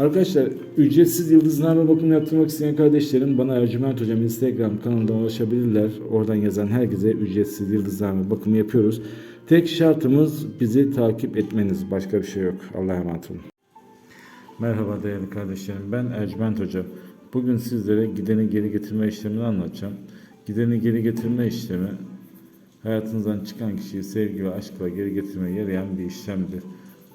Arkadaşlar ücretsiz yıldızlarla bakım yaptırmak isteyen kardeşlerim bana Ercüment Hocam Instagram kanalından ulaşabilirler. Oradan yazan herkese ücretsiz yıldızlarla bakımı yapıyoruz. Tek şartımız bizi takip etmeniz. Başka bir şey yok. Allah'a emanet olun. Merhaba değerli kardeşlerim. Ben Ercüment Hocam. Bugün sizlere gideni geri getirme işlemini anlatacağım. Gideni geri getirme işlemi hayatınızdan çıkan kişiyi sevgi ve aşkla geri getirmeye yarayan bir işlemdir.